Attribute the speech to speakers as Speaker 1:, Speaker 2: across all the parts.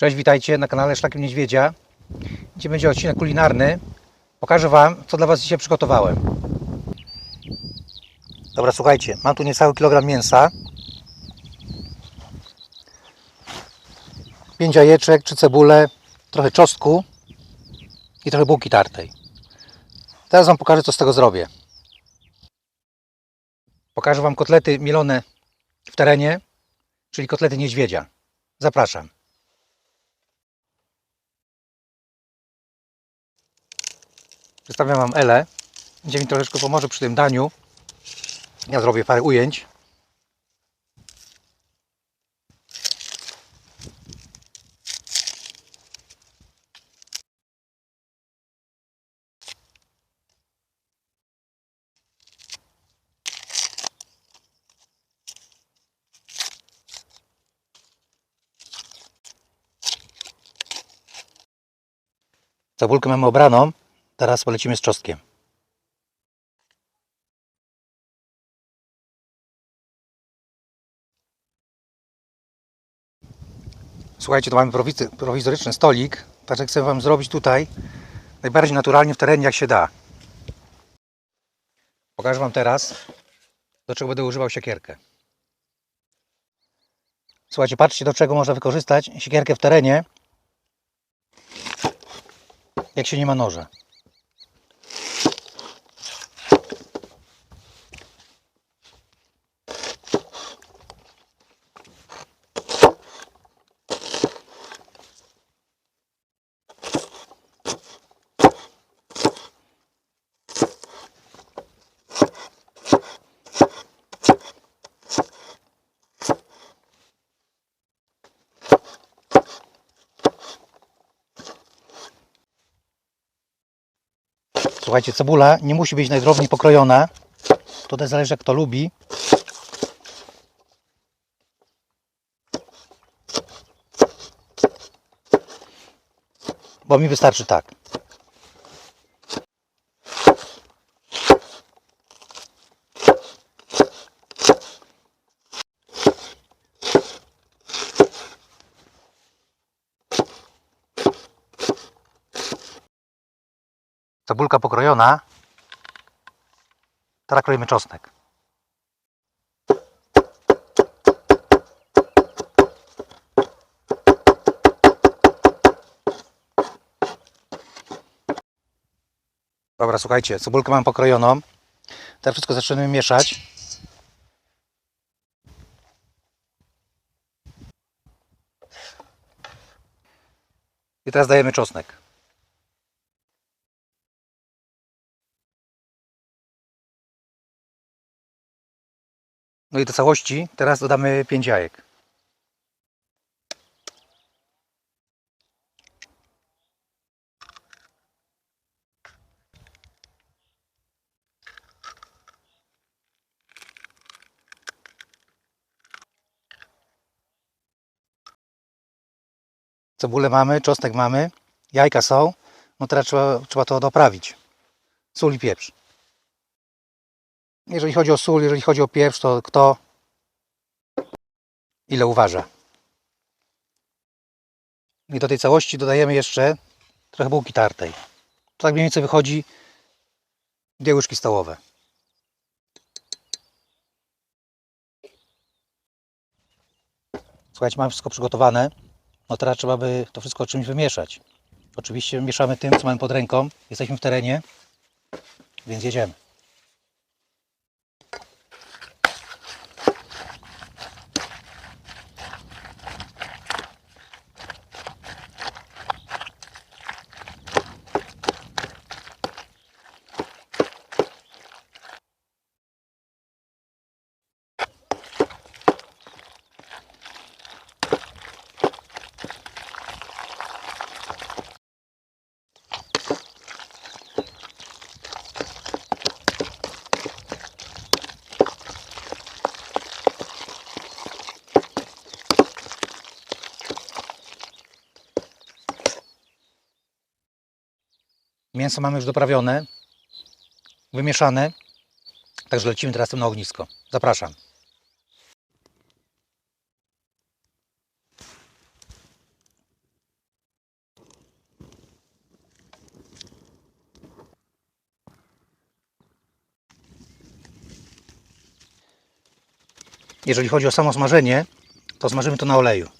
Speaker 1: Cześć, witajcie na kanale Szlakiem Niedźwiedzia. Dzisiaj będzie odcinek kulinarny. Pokażę Wam, co dla Was dzisiaj przygotowałem. Dobra, słuchajcie, mam tu niecały kilogram mięsa. 5 jajeczek, 3 cebule, trochę czosnku i trochę bułki tartej. Teraz Wam pokażę, co z tego zrobię. Pokażę Wam kotlety mielone w terenie, czyli kotlety niedźwiedzia. Zapraszam. Przedstawiam Wam Elę. Będzie mi troszeczkę pomoże przy tym daniu. Ja zrobię parę ujęć. Cebulkę mamy obraną. Teraz polecimy z czosnkiem. Słuchajcie, to mamy prowizoryczny stolik, także chcę Wam zrobić tutaj najbardziej naturalnie w terenie jak się da. Pokażę Wam teraz, do czego będę używał siekierkę. Słuchajcie, patrzcie do czego można wykorzystać siekierkę w terenie, jak się nie ma noża. Słuchajcie, cebula nie musi być najdrobniej pokrojona. To zależy jak lubi. Bo mi wystarczy tak. Cebulka pokrojona. Teraz kroimy czosnek. Dobra, słuchajcie, cebulkę mam pokrojoną. Teraz wszystko zaczynamy mieszać. I teraz dajemy czosnek. No i do całości teraz dodamy 5 jajek. Cebulę mamy, czosnek mamy, jajka są. No teraz trzeba, trzeba to doprawić. Sól i pieprz. Jeżeli chodzi o sól, jeżeli chodzi o pieprz, to kto ile uważa. I do tej całości dodajemy jeszcze trochę bułki tartej. To tak mniej więcej wychodzi dwie łyżki stołowe. Słuchajcie, mamy wszystko przygotowane. No teraz trzeba by to wszystko czymś wymieszać. Oczywiście mieszamy tym, co mamy pod ręką. Jesteśmy w terenie, więc jedziemy. mięso mamy już doprawione, wymieszane. Także lecimy teraz na ognisko. Zapraszam. Jeżeli chodzi o samo smażenie, to smażymy to na oleju.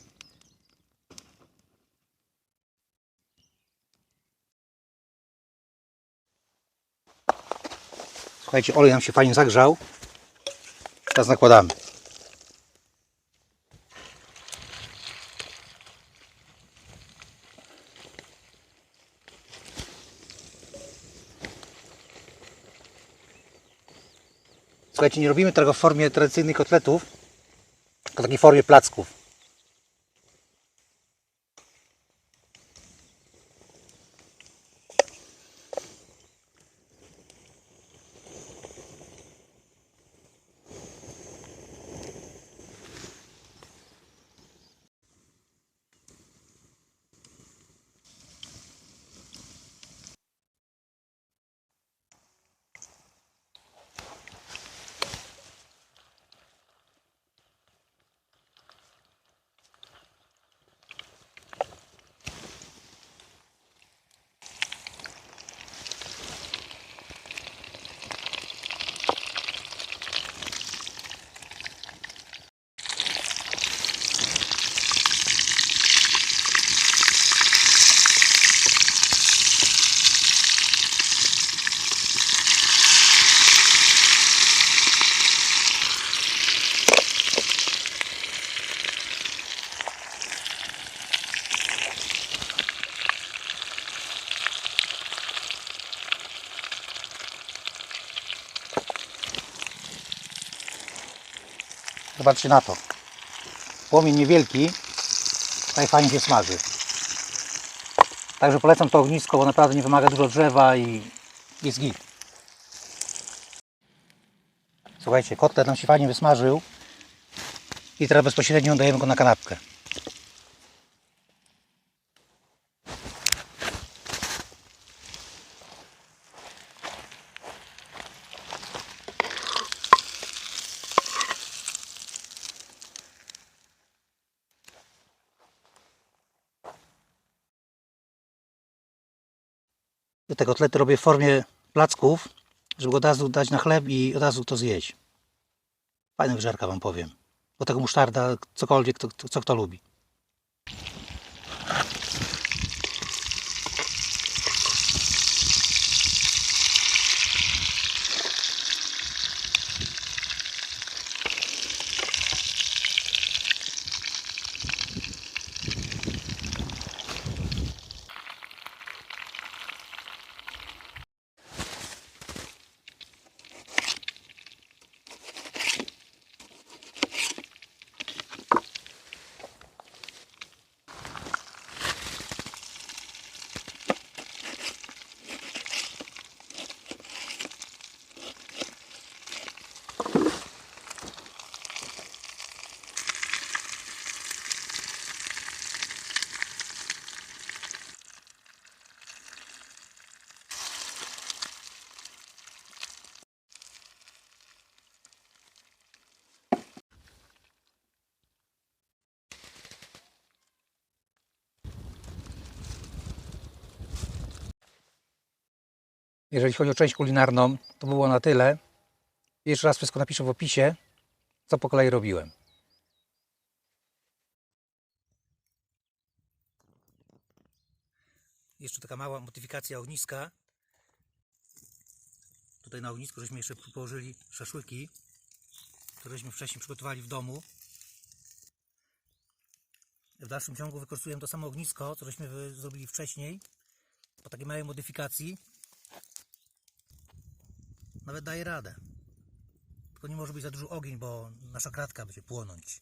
Speaker 1: Słuchajcie, olej nam się fajnie zagrzał. Teraz nakładamy. Słuchajcie, nie robimy tego w formie tradycyjnych kotletów, tylko w takiej formie placków. Zobaczcie na to. Płomień niewielki, tak fajnie się smaży. Także polecam to ognisko, bo naprawdę nie wymaga dużo drzewa i jest git. Słuchajcie, kotlet nam się fajnie wysmażył i teraz bezpośrednio dajemy go na kanapkę. Te kotlety robię w formie placków, żeby od razu dać na chleb i od razu to zjeść. Fajna wyżerka wam powiem. Do tego musztarda, cokolwiek, to, to, co kto lubi. Jeżeli chodzi o część kulinarną, to było na tyle. Jeszcze raz wszystko napiszę w opisie, co po kolei robiłem. Jeszcze taka mała modyfikacja ogniska. Tutaj na ognisku żeśmy jeszcze położyli szaszłyki, któreśmy wcześniej przygotowali w domu. W dalszym ciągu wykorzystujemy to samo ognisko, co żeśmy zrobili wcześniej, po takiej małej modyfikacji. Nawet daje radę. Tylko nie może być za duży ogień, bo nasza kratka będzie płonąć.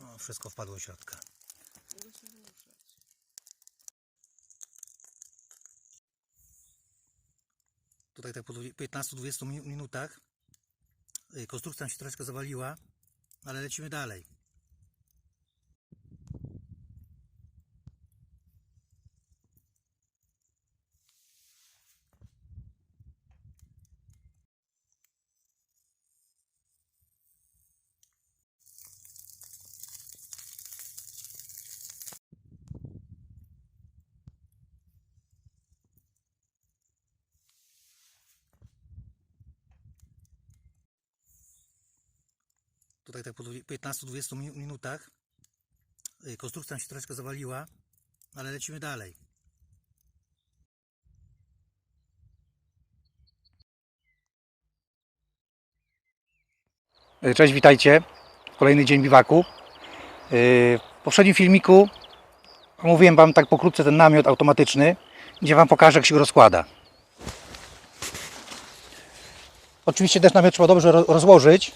Speaker 1: No, wszystko wpadło do środka. Tutaj tak po dwu- 15-20 minu- minutach y, konstrukcja się troszeczkę zawaliła, ale lecimy dalej. Tutaj tak po 15-20 mi- minutach y, konstrukcja się troszeczkę zawaliła, ale lecimy dalej. Y, Cześć, witajcie. Kolejny dzień biwaku. Y, W poprzednim filmiku omówiłem Wam tak pokrótce ten namiot automatyczny, gdzie Wam pokażę jak się go rozkłada. Oczywiście też namiot trzeba dobrze ro- rozłożyć.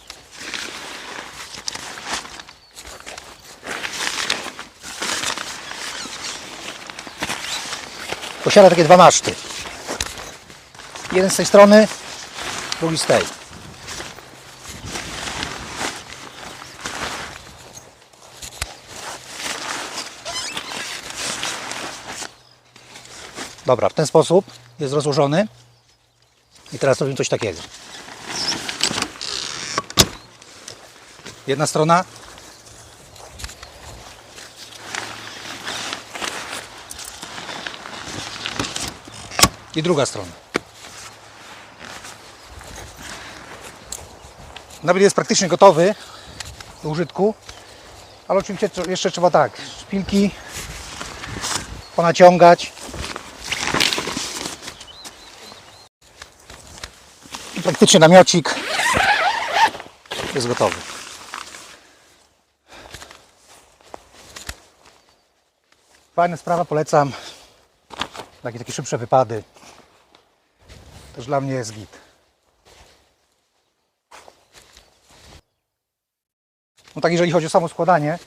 Speaker 1: Posiada takie dwa maszty. Jeden z tej strony, drugi z tej. Dobra, w ten sposób jest rozłożony. I teraz robimy coś takiego. Jedna strona. I druga strona. Nawet jest praktycznie gotowy do użytku, ale oczywiście jeszcze trzeba tak, szpilki ponaciągać. I praktycznie namiocik jest gotowy. Fajna sprawa, polecam. Takie, takie szybsze wypady. Też dla mnie jest git. No tak jeżeli chodzi o samo składanie.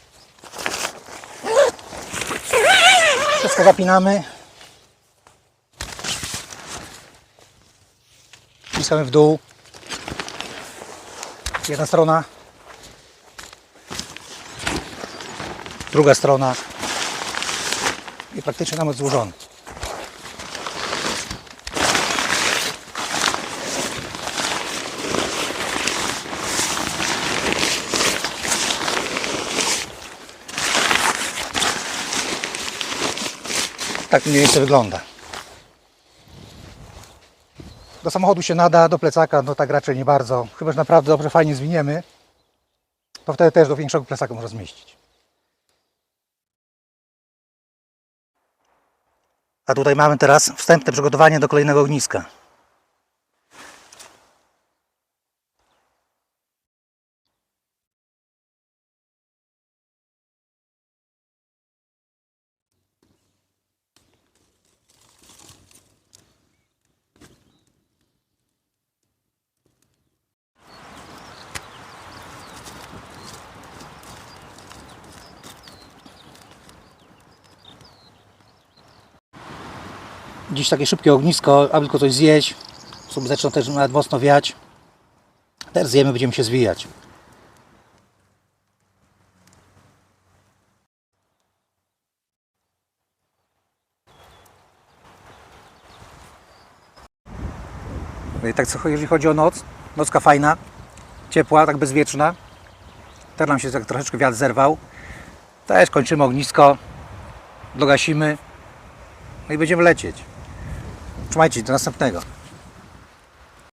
Speaker 1: Wszystko zapinamy. Wciskamy w dół. Jedna strona. Druga strona. I praktycznie namiot złożony. Tak mniej więcej wygląda. Do samochodu się nada, do plecaka no tak raczej nie bardzo. Chyba, że naprawdę dobrze fajnie zwiniemy, to wtedy też do większego plecaka można zmieścić. A tutaj mamy teraz wstępne przygotowanie do kolejnego ogniska. Dziś takie szybkie ognisko, aby tylko coś zjeść. Sobie zaczną też nawet mocno wiać. Też zjemy, będziemy się zwijać. No i tak co, jeżeli chodzi o noc, nocka fajna, ciepła, tak bezwieczna. Teraz nam się tak troszeczkę wiatr zerwał. Też kończymy ognisko, dogasimy, no i będziemy lecieć. Trzymajcie się, do następnego.